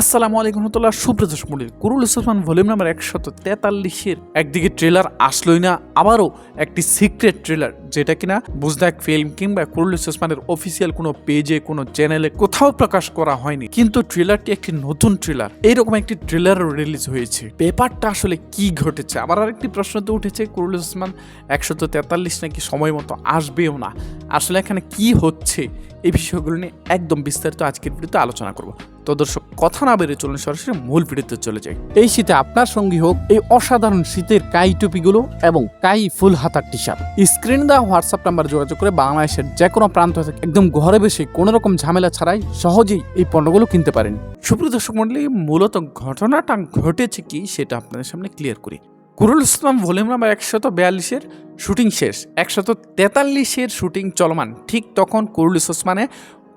আসসালামু আলাইকুম রহমতুল্লাহ সুপ্রদর্শক মন্ডলী কুরুল ওসমান ভলিউম নাম্বার একশত তেতাল্লিশের একদিকে ট্রেলার আসলোই না, আবারও একটি সিক্রেট ট্রেলার, যেটা কিনা বুজদাক ফিল্ম কিংবা কুরুল ওসমানের অফিসিয়াল কোনো পেজে, কোনো চ্যানেলে কোথাও প্রকাশ করা হয়নি। কিন্তু ট্রেলারটি একটি নতুন ট্রেলার, এইরকম একটি ট্রেলার রিলিজ হয়েছে। পেপারটা আসলে কি ঘটেছে? আবার আরেকটি প্রশ্ন তো উঠেছে, কুরুল ওসমান একশত তেতাল্লিশ নাকি সময় মতো আসবেও না? আসলে এখানে কি হচ্ছে? এই বিষয়গুলো নিয়ে একদম বিস্তারিত আজকের ভিডিওতে আলোচনা করব। তো দর্শক, কথা না বেরিয়ে চলুন সরাসরি মূল ভিডিওতে চলে যাই। এই শীতে আপনার সঙ্গী হোক এই অসাধারণ শীতের কাই টুপিগুলো এবং কাই ফুল হাতার টি শার্ট স্ক্রিন দেওয়া হোয়াটসঅ্যাপ নাম্বার যোগাযোগ করে বাংলাদেশের যে কোনো প্রান্ত থেকে একদম ঘরে বসে কোনো রকম ঝামেলা ছাড়াই সহজেই এই পণ্যগুলো কিনতে পারেন। সুপ্রিয় দর্শক মন্ডলী মূলত ঘটনাটা ঘটেছে কি সেটা আপনাদের সামনে ক্লিয়ার করি। কুরুল ইসলাম ভলিউম নাম্বার একশত বিয়াল্লিশের শুটিং শেষ, একশত তেতাল্লিশের শুটিং চলমান। ঠিক তখন কুরুল ওসমানে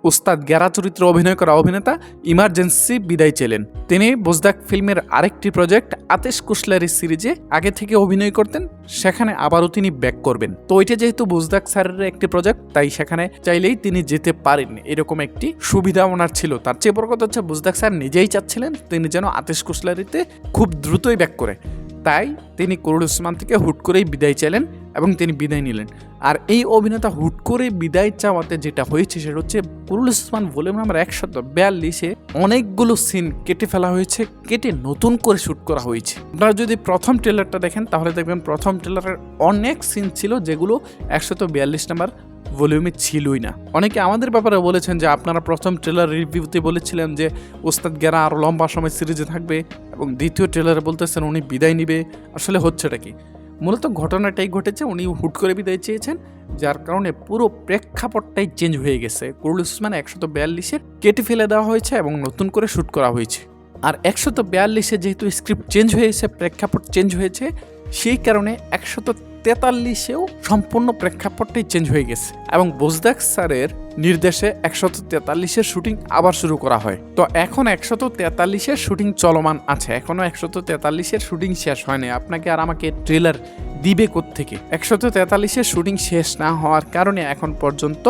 উস্তাদ গ্যারা চরিত্রে অভিনয় করা অভিনেতা ইমার্জেন্সি বিদায় চেলেন। তিনি বোজদাক ফিল্মের আরেকটি প্রজেক্ট আতেশ কুশলারি সিরিজে আগে থেকে অভিনয় করতেন, সেখানে আবারও তিনি ব্যাক করবেন। তো ওইটা যেহেতু বুজদাক স্যারের একটি প্রজেক্ট, তাই সেখানে চাইলেই তিনি যেতে পারেন এরকম একটি সুবিধা ওনার ছিল। তার চেয়ে বড় কথা হচ্ছে, বুজদাক স্যার নিজেই চাচ্ছিলেন তিনি যেন আতেশ কুশলারিতে খুব দ্রুতই ব্যাক করে। তাই তিনি করুল ওসমান থেকে হুট করেই বিদায় চাইলেন এবং তিনি বিদায় নিলেন। আর এই অভিনেতা হুট করে বিদায় চাওয়াতে যেটা হয়েছে সেটা হচ্ছে কুরুল ওসমান ভলিউম নাম্বার একশত বিয়াল্লিশে অনেকগুলো সিন কেটে ফেলা হয়েছে, কেটে নতুন করে শ্যুট করা হয়েছে। আপনারা যদি প্রথম ট্রেলারটা দেখেন, তাহলে দেখবেন প্রথম ট্রেলারের অনেক সিন ছিল যেগুলো একশত বিয়াল্লিশ নাম্বার ভলিউমে ছিলই না। অনেকে আমাদের ব্যাপারে বলেছেন যে আপনারা প্রথম ট্রেলার রিভিউতে বলেছিলেন যে ওস্তাদ গেরা আরও লম্বা সময় সিরিজে থাকবে এবং দ্বিতীয় ট্রেলারে বলতেছেন উনি বিদায় নিবে। আসলে হচ্ছেটা কি? মূলত ঘটনাটাই ঘটেছে, উনি হুট করে বিদায় চেয়েছেন, যার কারণে পুরো প্রেক্ষাপটটাই চেঞ্জ হয়ে গেছে। কুরুল উসমান একশত বিয়াল্লিশে কেটে ফেলে দেওয়া হয়েছে এবং নতুন করে শ্যুট করা হয়েছে। আর একশত বিয়াল্লিশে যেহেতু স্ক্রিপ্ট চেঞ্জ হয়েছে, প্রেক্ষাপট চেঞ্জ হয়েছে, সেই কারণে একশত তেতাল্লিশেও সম্পূর্ণ প্রেক্ষাপটটাই চেঞ্জ হয়ে গেছে এবং বোজদাক স্যারের নির্দেশে একশত তেতাল্লিশের শুটিং আবার শুরু করা হয়। তো এখন একশত তেতাল্লিশের শুটিং চলমান আছে। এখনও একশত তেতাল্লিশের শুটিং শেষ হয়নি। আপনাকে আর আমাকে ট্রেলার দিবে থেকে একশত তেতাল্লিশের শুটিং শেষ না হওয়ার কারণে এখন পর্যন্ত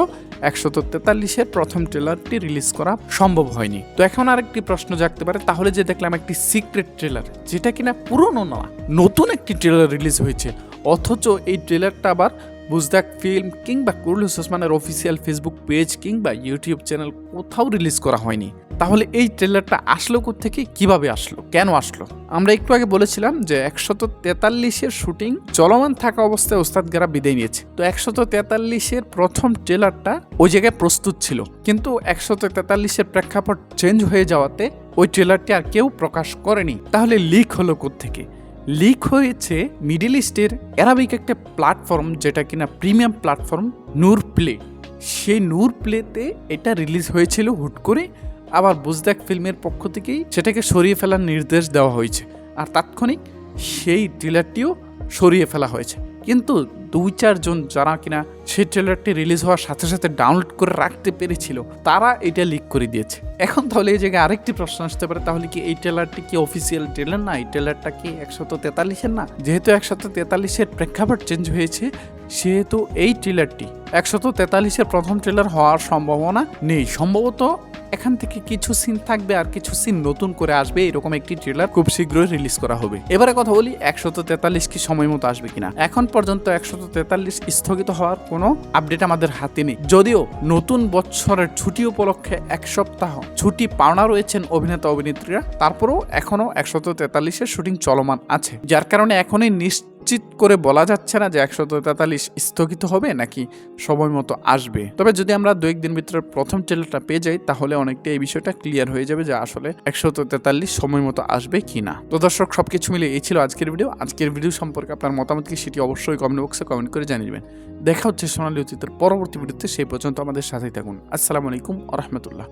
একশত তেতাল্লিশের প্রথম ট্রেলারটি রিলিজ করা সম্ভব হয়নি। তো এখন আরেকটি প্রশ্ন জাগতে পারে, তাহলে যে দেখলাম একটি সিক্রেট ট্রেলার, যেটা কিনা পুরনো না, নতুন একটি ট্রেলার রিলিজ হয়েছে। অথচ এই ট্রেলারটা আবার বুজদাক ফিল্ম কিংবা কুরুল ওসমানের অফিসিয়াল ফেসবুক পেজ কিংবা ইউটিউব চ্যানেল কোথাও রিলিজ করা হয়নি। তাহলে এই ট্রেলারটা আসলো থেকে কীভাবে আসলো? কেন আসলো? আমরা একটু আগে বলেছিলাম যে একশত তেতাল্লিশের শুটিং চলমান থাকা অবস্থায় ওস্তাদ গেরা বিদায় নিয়েছে। তো একশত তেতাল্লিশের প্রথম ট্রেলারটা ওই জায়গায় প্রস্তুত ছিল। কিন্তু একশত তেতাল্লিশের প্রেক্ষাপট চেঞ্জ হয়ে যাওয়াতে ওই ট্রেলারটি আর কেউ প্রকাশ করেনি। তাহলে লিক হলো থেকে লিক হয়েছে মিডিল ইস্টের অ্যারাবিক একটা প্ল্যাটফর্ম যেটা কিনা প্রিমিয়াম প্ল্যাটফর্ম নূর প্লে সেই নূর প্লেতে এটা রিলিজ হয়েছিল হুট করে, আবার বুজদাক ফিল্মের পক্ষ থেকেই সেটাকে সরিয়ে ফেলার নির্দেশ দেওয়া হয়েছে। আর তাৎক্ষণিক সেই ট্রেলারটিও সরিয়ে ফেলা হয়েছে। কিন্তু দুই চারজন যারা কিনা সেই ট্রেলারটি রিলিজ হওয়ার সাথে সাথে ডাউনলোড করে রাখতে পেরেছিল, তারা এটা লিক করে দিয়েছে। এখন তাহলে এই জায়গায় আরেকটি প্রশ্ন আসতে পারে, তাহলে কি এই ট্রেলারটি কি অফিসিয়াল ট্রেলার না? এই ট্রেলারটা কি একশত তেতাল্লিশের না? যেহেতু একশত তেতাল্লিশের প্রেক্ষাপট চেঞ্জ হয়েছে, সেহেতু এই ট্রেলারটি একশত তেতাল্লিশের প্রথম ট্রেলার হওয়ার সম্ভাবনা নেই। সম্ভবত এখান থেকে কিছু সিন থাকবে আর কিছু সিন নতুন করে আসবে, এরকম একটি ট্রেলার খুব শীঘ্রই রিলিজ করা হবে। এবারে কথা বলি, একশত তেতাল্লিশ কি সময় মতো আসবে কিনা। এখন পর্যন্ত একশত তেতাল্লিশ স্থগিত হওয়ার কোনো আপডেট আমাদের হাতে নেই। যদিও নতুন বছরের ছুটি উপলক্ষে এক সপ্তাহ ছুটি পাওনা রয়েছেন অভিনেতা অভিনেত্রীরা তারপরেও এখনও একশত তেতাল্লিশের শুটিং চলমান আছে। যার কারণে এখনই নিশ্চিত করে বলা যাচ্ছে না যে একশত তেতাল্লিশ স্থগিত হবে নাকি সময় মতো আসবে। তবে যদি আমরা দু একদিন ভিতরে প্রথম ট্রেলারটা পেয়ে যাই, তাহলে অনেকটা এই বিষয়টা ক্লিয়ার হয়ে যাবে যে আসলে একশত তেতাল্লিশ সময় মতো আসবে কি না তো দর্শক, সবকিছু মিলে এই ছিল আজকের ভিডিও আজকের ভিডিও সম্পর্কে আপনার মতামত কি সেটি অবশ্যই কমেন্ট বক্সে কমেন্ট করে জানিয়ে দেবেন দেখা হচ্ছে সোনালী অতীতের পরবর্তী ভিডিওতে সেই পর্যন্ত আমাদের সাথেই থাকুন। আসসালামু আলাইকুম আ রহমতুল্লাহ।